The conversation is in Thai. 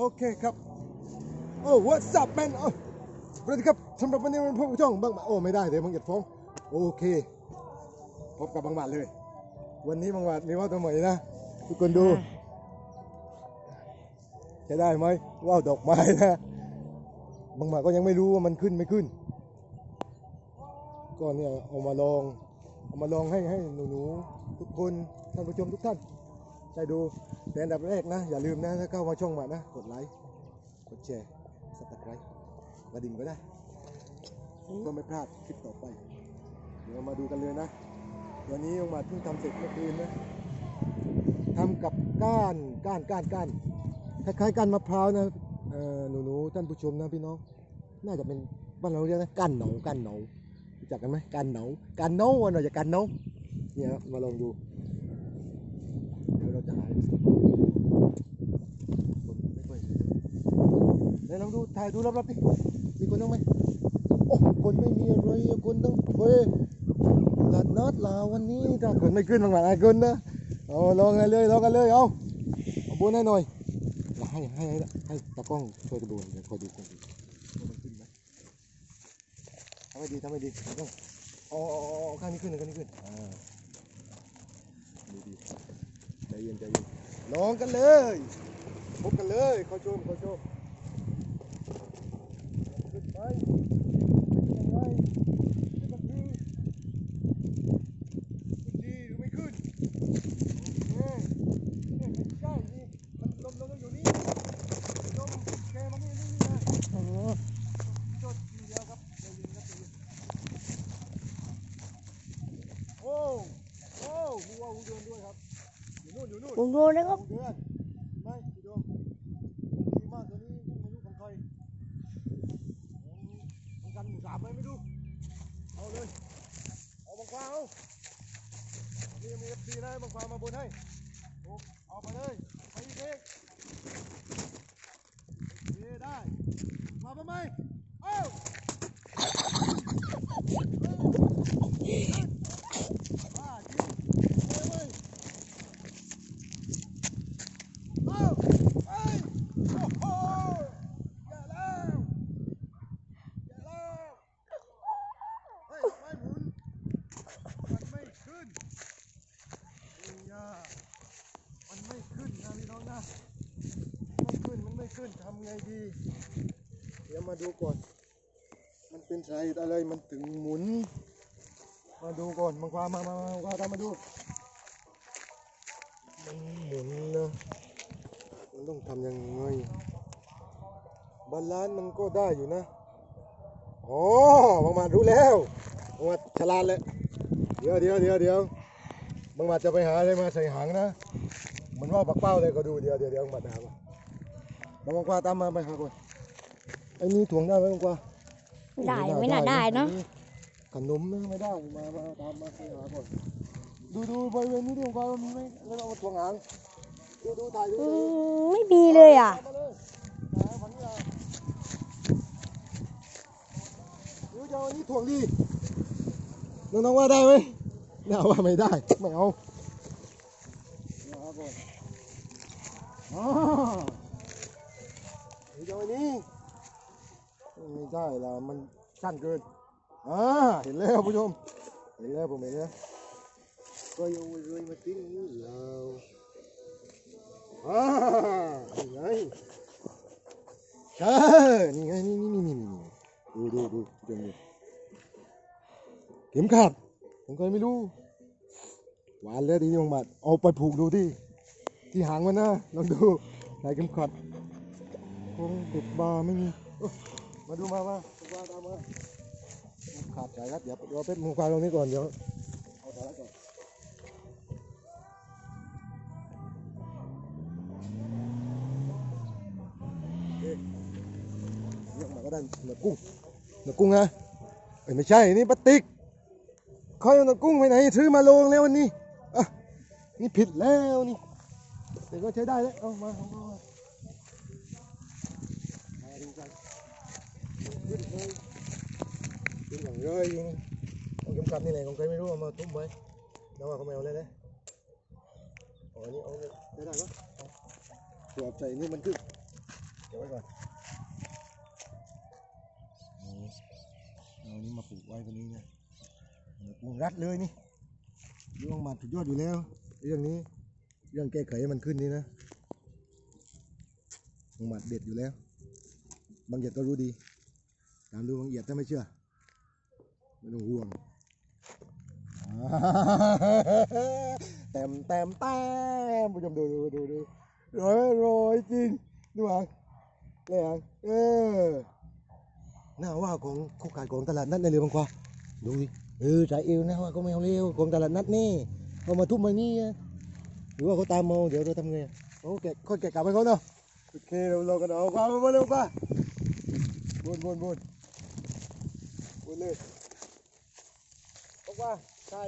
โอเคครับ โอ้ what's up man โอ้สวัสดีครับสำหรับวันนี้มันพบกับช่องบางหมาโอ้ไม่ได้เดี๋ยวมังเก็ดฟ้อง โอเค พบกับบางหมาดเลย วันนี้บางหมาดมีว่าวตัวใหม่นะ ทุกคนดูใช้ได้ไหมว่าวดอกไม้นะ บางหมาดก็ยังไม่รู้ว่ามันขึ้นไม่ขึ้น ก็เนี่ยเอามาลอง เอามาลองให้ให้หนูๆทุกคนท่านผู้ชมทุกท่านได้ดู แต่อันดับแรกนะ อย่าลืมนะ ถ้าเข้ามาช่องมานะ กดไลค์กดแชร์สับตะไคร้กระดิ่งก็ได้ก็ไม่พลาดคลิปต่อไป เดี๋ยวมาดูกันเลยนะวันนี้องมาเพิ่งทำเสร็จเมื่อคืนนะทำกับก้านก้านก้านก้านคล้ายๆก้านมะพร้าวนะเอ่อหนูๆท่านผู้ชมนะพี่น้อง น่าจะเป็นบ้านเราเรียกนะก้านเหนาก้านเหนารู้จักกันไหมก้านเหนาก้านเหนาวันเราจะก้านเหนาเนี่ยมาลองดู เดี๋ยวเราจะหายคนไม่ค่อยเดี๋ยลองดูถ่ายดูรอบๆดิมีคนบ้างไหมโอ้คนไม่มีอะไรคนต้องเฮ้ยหลัดนัดลาวันนี้ถ้าคนไม่ขึ้นบางวันไอ้คนนะเอาลองกันเลยลองกันเลยเอาเอาบุญให้หน่อยให้ให้ให้ให้ตากล้องช่วยกันดูเดี๋ยวคอยดูคอยดูมันขึ้นไหมทำให้ดีทำให้ดีต้องอาเอาเอาเอาข้างนี้ขึ้นข้างนี้ขึ้นอ่าดีดี เย็นใจเย็นลองกันเลยพบกันเลยขอชมขอชมขึ้นไปขึ้นยังไงขึ้นมาดีขึ้นดีหรือไม่ขึ้นโอเคเนี่ยใกล้ๆนี่มันลมลมอยู่นี่ลมแกมันนี่นี่นี่นะ จดทีเดียวครับใจเย็นครับใจเย็นโอ้โอ้มีว่าวหูเดือนด้วยครับ อยู่นู่นอยู่นู่นผมดูนะครับเดือนไม่พี่ดวงดีมากตัวนี้ไม่รู้ของใครของกันหมู่สามไหมไม่รู้เอาเลยเอาบางควาเอานี่มีเอฟซีนะบางความาบนให้โอ้เอาไปเลยไปอีกเองโอเคได้มาไปไหมเอ้า บ้าจริงเฮ้ยเอ้าเฮ้ยโอ้โหอย่าแล้วอย่าแล้วเฮ้ยไม่หมุนมันไม่ขึ้นเอ้ยอย่ามันไม่ขึ้น นะพี่น้องนะไม่ขึ้นมันไม่ขึ้นทำไงดี เดี๋ยวมาดูก่อน มันเป็นสาเหตุอะไรมันถึงหมุน มาดูก่อนมังความามามามังควาตามมาดู มันหมุนนะมันต้องทำยังไงบาลานซ์มันก็ได้อยู่นะอ๋อบางมารู้แล้วบางมาฉลาดเลยเดี๋ยวเดี๋ยวเดี๋ยวเดี๋ยวบางมาจะไปหาอะไรมาใส่หางนะ เหมือนว่าปักเป้าเลยก็ดูเดี๋ยวเดี๋ยวเดี๋ยวบางมาหาก่อนบางควาตามมาไปหาก่อนไอ้นี่ถ่วงได้ไหมบางควาได้ไม่น่าได้เนาะขนมนะไม่ได้มามาตามมาไปหาก่อนดูดูบริเวณนี้ดิของเขามีไหมแล้วเอามาถ่วงหางดูดูถ่ายดูอืดูมไม่มีเลยอะตามมาเลยหาฝั่งนี้เอาดูจะเอาอันนี้ถ่วงดีน้องๆว่าได้ไหมไม่เอาว่าไม่ได้ไม่เอาเดี๋ยวหาก่ อนอ๋อดูจะเอาอันนี้ไม่ได้ละมันสั้นเกินอ่าเห็นแล้วผู้ชม เห็นแล้วผมเห็นแล้วก็ยังเลยมาทิ้งนี่เราอ่าไงใช่นี่ไงนี่นี่นี่นี่ดูดูดูดูดูเข็มขัดผมเคยไม่รู้ หวานแล้วทีนี้ผมมาเอาไปผูกดูที่ ที่หางมันนะลองดูใส่เข็มขัดคงติดบาร์ไม่มี มาดูมามามาตามมาขาดสายรัดเดี๋ยวเดี๋ยวเป็นมุมควายตรงนี้ก่อนเดี๋ยวเอาสายรัดก่อนเคเรียกมาก็ได้เนื้อกุ้งเนื้อกุ้งนะเอ้ยไม่ใช่นี่ปลาติกเขาเอาเนื้อกุ้งไปไหนซื้อมาลงแล้ววันนี้อะนี่ผิดแล้วนี่ แต่ก็ใช้ได้แล้วเอามาเอามามาดูกันขึ้นเลยเป็นอย่างเลยเอาเข็มขัดนี่แหละของใครไม่รู้เอามาทุ่มไว้แล้วว่าเขาไม่เอาเลยนะเอาอันนี้เอาเลยได้ได้ปะเอาเผื่อใส่นี่มันขึ้นเก็บไว้ก่อนเอานี้มาปลูกไว้ตรงนี้นะปลูกรัดเลยนี่ดวงมัดสุดยอดอยู่แล้ว เรื่องนี้ เรื่องแก้ไขให้มันขึ้นนี่นะหมัดเด็ดอยู่แล้ว บางเอียดก็รู้ดี ตามดูบางเอียดถ้าไม่เชื่อไม่ต้องห่วงแต้มแต้มแต้มผู้ชมดูดูดูดูโรยโรยจริงดูหางเลยหางเออหน่าว่าของเขาขายของตลาดนัดในเรือบางควาดูดิเออจ่ายเอวนะว่าเขาไม่เอาเร็วของตลาดนัดนี่เขามาทุ่มมานี่ หรือว่าเขาตามมองเดี๋ยวเราทำไงโอ้แกคนแกะกลับไปเขาเนาะโอเคเราเรากันเอาความมาเร็วป่าบุนบุนบุนบุนเลยบอกว่าถ่